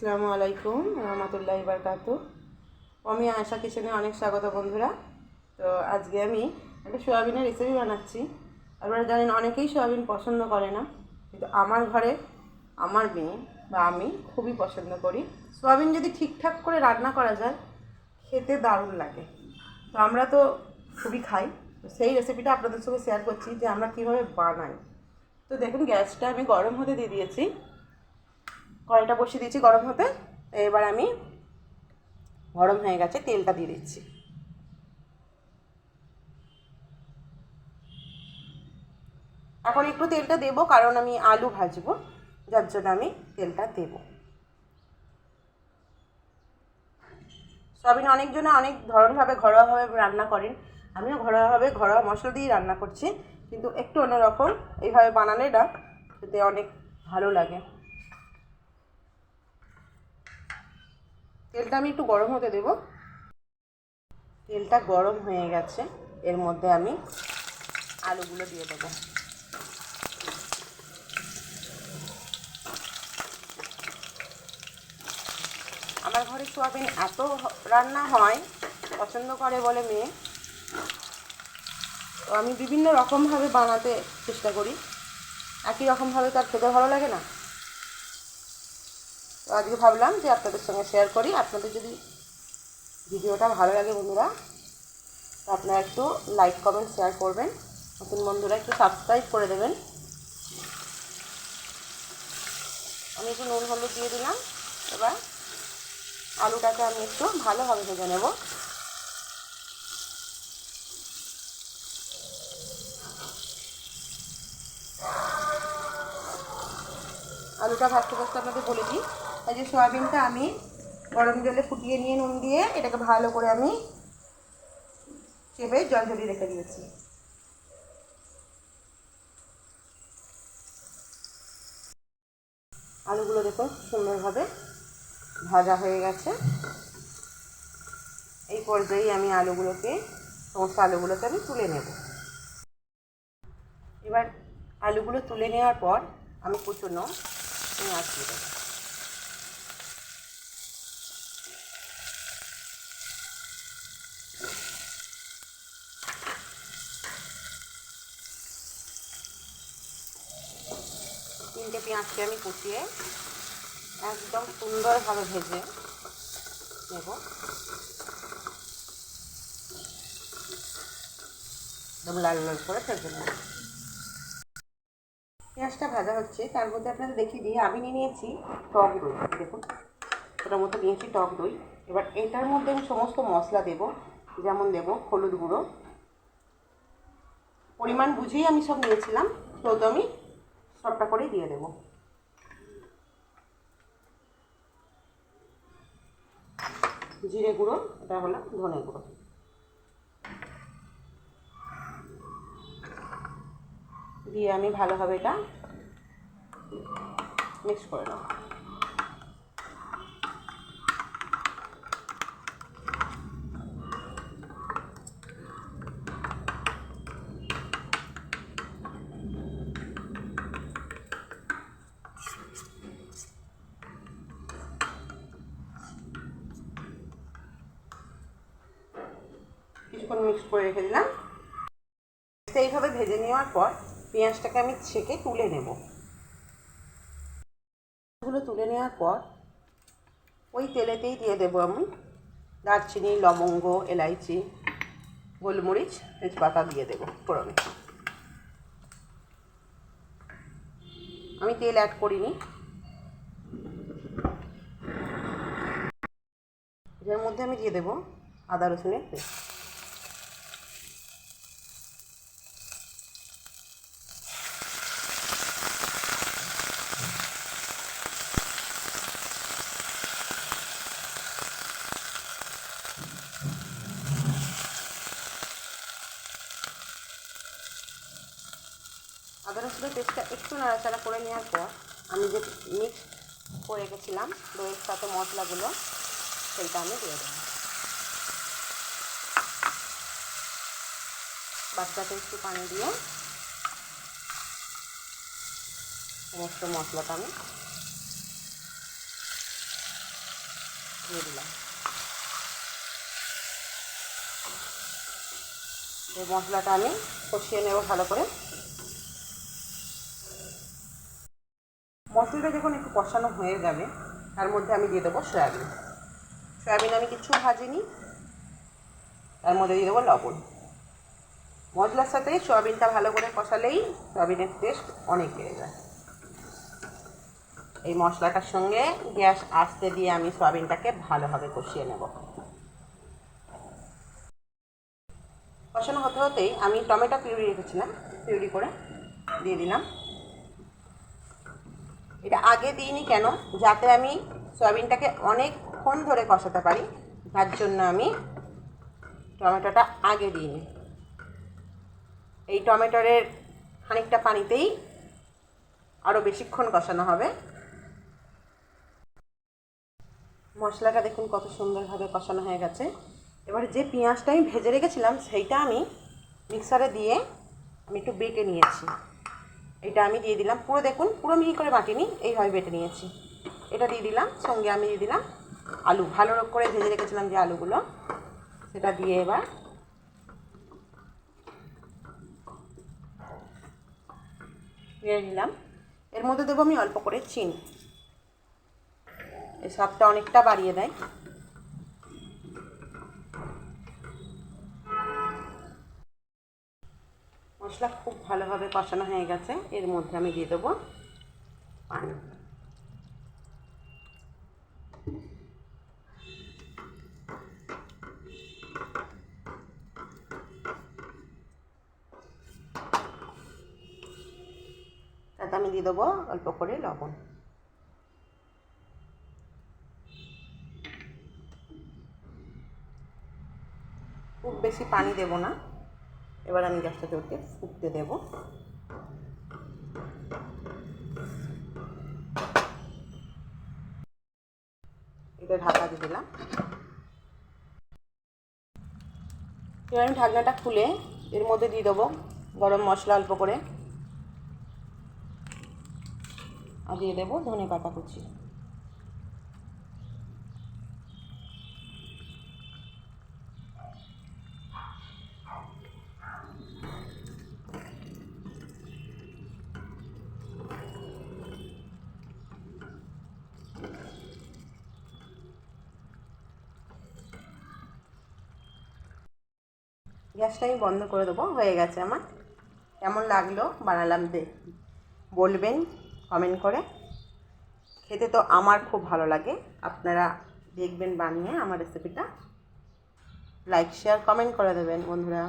আসসালামু আলাইকুম, রহমতুল্লাহ বারকাত আমি আয়সা কিচেনে অনেক স্বাগত বন্ধুরা। তো আজকে আমি একটা সোয়াবিনের রেসিপি বানাচ্ছি। আপনারা জানেন অনেকেই সোয়াবিন পছন্দ করে না, কিন্তু আমার ঘরে আমার মেয়ে বা আমি খুবই পছন্দ করি। সোয়াবিন যদি ঠিকঠাক করে রান্না করা যায়, খেতে দারুণ লাগে। তো আমরা তো খুবই খাই। তো সেই রেসিপিটা আপনাদের সঙ্গে শেয়ার করছি যে আমরা কীভাবে বানাই। তো দেখুন, গ্যাসটা আমি গরম হতে দিয়ে দিয়েছি। কড়াইটা বসিয়ে দিয়েছি গরম হতে এবার আমি গরম হয়ে গেছে, তেলটা দিয়ে দিচ্ছি। এখন একটু তেলটা দেবো, কারণ আমি আলু ভাজবো, যার জন্য আমি তেলটা দেবো। সবিন অনেকজনে অনেক ধরনভাবে ঘরোয়াভাবে রান্না করেন। আমিও ঘরোয়াভাবে ঘরোয়া মশলা দিয়ে রান্না করছি, কিন্তু একটু অন্যরকম এইভাবে বানালে না খেতে অনেক ভালো লাগে। তেলটা আমি একটু গরম হতে দেব। তেলটা গরম হয়ে গেছে। এর মধ্যে আমি আলুগুলো দিয়ে দেবো। আমার ঘরে সোয়াবিন এত রান্না হয়, পছন্দ করে বলে মেয়ে। তো আমি বিভিন্ন রকমভাবে বানাতে চেষ্টা করি। একই রকমভাবে তার খেতে ভালো লাগে না? আজকে ভাবলাম যে আপনাদের সঙ্গে শেয়ার করি। আপনাদের যদি ভিডিওটা ভালো লাগে বন্ধুরা আপনারা একটু লাইক কমেন্ট শেয়ার করবেন। নতুন বন্ধুরা একটু সাবস্ক্রাইব করে দেবেন। আমি একটু নুন, হলুদ দিয়ে দিলাম। এবার আলুটাকে আমি একটু ভালোভাবে ভেজে নেব। আলুটা ভাজতে ভাজতে আপনাদের বলে দিই। এই যে সয়াবিনটা আমি গরম জলে ফুটিয়ে নিয়ে নুন দিয়ে এটাকে ভালো করে আমি চেপে জল ঝরিয়ে রেখে দিয়েছি। আলুগুলো দেখুন সুন্দরভাবে ভাজা হয়ে গেছে। এই পর্যায়ে আমি আলুগুলোকে, সমস্ত আলুগুলোকে আমি তুলে নেব। এবার আলুগুলো তুলে নেওয়ার পর আমি কুচুনো পেঁয়াজ দিয়ে দেবো। পেঁয়াজকে আমি কুচিয়ে একদম সুন্দরভাবে ভেজে নেব। একদম লাল লাল করে ভেজে নেব। পেঁয়াজটা ভাজা হচ্ছে, তার মধ্যে আপনাদের দেখিয়ে দিই, আমি নিয়ে নিয়েছি টক দই। দেখুন ওটার মতো নিয়েছি টক দই। এবার এটার মধ্যে আমি সমস্ত মশলা দেব, যেমন দেব হলুদ গুঁড়ো। পরিমাণ বুঝেই আমি সব নিয়েছিলাম। তো আমি সবটা করেই দিয়ে দেবো। জিরে গুঁড়ো, এটা হলো ধনে গুঁড়ো। দিয়ে আমি ভালোভাবে এটা মিক্স করে নেব। কিছুক্ষণ মিক্স করে রেখে দিলাম। সেইভাবে ভেজে নেওয়ার পর পেঁয়াজটাকে আমি ছেঁকে তুলে নেব। এগুলো তুলে নেওয়ার পর ওই তেলেতেই দিয়ে দেবো আমি দারচিনি, লবঙ্গ, এলাইচি, গোলমরিচ, তেজপাতা দিয়ে দেবো ফোড়নে। আমি তেল অ্যাড করিনি। এর মধ্যে আমি দিয়ে দেবো আদা রসুনের পেস্ট। আদা রসুনের পেস্টটা একটু নাড়াচাড়া করে নেওয়ার পর আমি যে মিক্স করে রেখেছিলাম, দইয়ের সাথে মশলাগুলো সেইটা আমি দিয়ে দেবো। বাচ্চাতে একটু পানি দিয়ে সমস্ত মশলাটা আমি দিয়ে দিলাম। এই মশলাটা আমি কষিয়ে নেব ভালো করে। মশলাটা যখন একটু কষানো হয়ে যাবে, তার মধ্যে আমি দিয়ে দেবো সয়াবিন। সয়াবিন আমি কিছু ভাজিনি, তার মধ্যে দিয়ে দেবো লবণ। মশলার সাথে সয়াবিনটা ভালো করে কষালেই সয়াবিনের টেস্ট অনেক বেড়ে যায়। এই মশলাটার সঙ্গে গ্যাস আস্তে দিয়ে আমি সয়াবিনটাকে ভালোভাবে কষিয়ে নেব। কষানো হতে হতেই আমি টমেটো পিউরি রেখেছিলাম, পিউরি করে দিয়ে দিলাম। এটা আগে দিইনি কেন? যাতে আমি সয়াবিনটাকে অনেকক্ষণ ধরে কষাতে পারি, তার জন্য আমি টমেটোটা আগে দিইনি। এই টমেটোরের খানিকটা পানিতেই আরও বেশিক্ষণ কষানো হবে। মশলাটা দেখুন কত সুন্দরভাবে কষানো হয়ে গেছে। এবার যে পেঁয়াজটা আমি ভেজে রেখেছিলাম, সেইটা আমি মিক্সারে দিয়ে আমি একটু বেটে নিয়েছি। এটা আমি দিয়ে দিলাম। পুরো দেখুন, পুরো মিহি করে বাটিনি, এইভাবে বেটে নিয়েছি। এটা দিয়ে দিলাম, সঙ্গে আমি দিয়ে দিলাম আলু। ভালো করে ভেজে রেখেছিলাম যে আলুগুলো। সেটা দিয়ে এবার দিয়ে দিলাম। এর মধ্যে দেবো আমি অল্প করে চিনি। এই স্বাদটা অনেকটা বাড়িয়ে দেয়। মশলা খুব ভালোভাবে কষানো হয়ে গেছে। এর মধ্যে আমি দিয়ে দেবো পানি। তাতে আমি দিয়ে দেবো অল্প করে লবণ। খুব বেশি পানি দেব না। এবার আমি গ্যাসটা জোরকে ফুটতে দেব। এটা ঢাকা দিয়ে দিলাম। এবার আমি ঢাকনাটা খুলে এর মধ্যে দিয়ে দেবো গরম মশলা অল্প করে। আর দিয়ে দেবো ধনে পাতা কুচি। গ্যাসটা আমি বন্ধ করে দেবো। হয়ে গেছে আমার। কেমন লাগল? বানালাম দে। বলবেন কমেন্ট করে। খেতে তো আমার খুব ভালো লাগে। আপনারা দেখবেন বানিয়ে আমার রেসিপিটা লাইক শেয়ার কমেন্ট করে দেবেন বন্ধুরা।